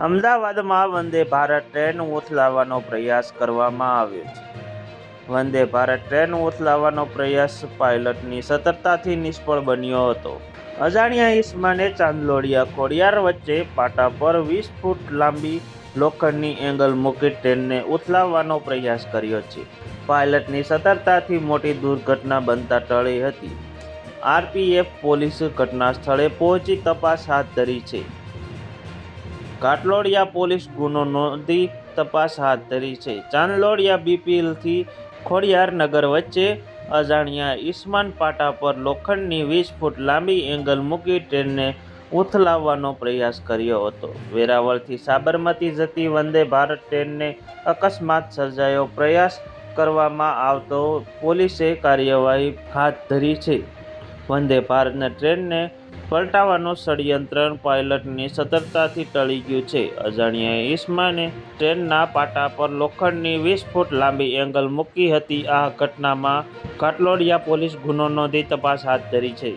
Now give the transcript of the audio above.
અમદાવાદમાં વંદે ભારત ટ્રેન ઉથલાવવાનો પ્રયાસ કરવામાં આવ્યો છે. વંદે ભારત ટ્રેન ઉથલાવવાનો પ્રયાસ પાયલટની સતર્કતાથી નિષ્ફળ બન્યો હતો. અજાણ્યા ઈસમાને ચાંદલોડિયા ખોડિયાર વચ્ચે પાટા પર વીસ ફૂટ લાંબી લોખંડની એંગલ મૂકી ટ્રેનને ઉથલાવવાનો પ્રયાસ કર્યો છે. પાયલટની સતર્કતાથી મોટી દુર્ઘટના બનતા ટળી હતી. આરપીએફ પોલીસ ઘટના સ્થળે પહોંચી તપાસ હાથ ધરી છે. કાટલોડિયા પોલીસ ગુનો નોંધી તપાસ હાથ ધરી છે. ચાંદલોડિયા બીપીએલથી ખોડિયાર નગર વચ્ચે અજાણ્યા ઈસ્માન પાટા પર લોખંડની વીસ ફૂટ લાંબી એંગલ મૂકી ટ્રેનને ઉથલાવવાનો પ્રયાસ કર્યો હતો. વેરાવળથી સાબરમતી જતી વંદે ભારત ટ્રેનને અકસ્માત સર્જાયો. પ્રયાસ કરવામાં આવતો પોલીસે કાર્યવાહી હાથ ધરી છે. વંદે ભારતના ટ્રેનને પલટાવવાનું ષડયંત્ર પાયલટની સતર્કતાથી ટળી ગયું છે. અજાણ્યા ઈસ્માને ટ્રેનના પાટા પર લોખંડની વીસ ફૂટ લાંબી એંગલ મૂકી હતી. આ ઘટનામાં કાટલોડિયા પોલીસ ગુનો નોંધી તપાસ હાથ ધરી છે.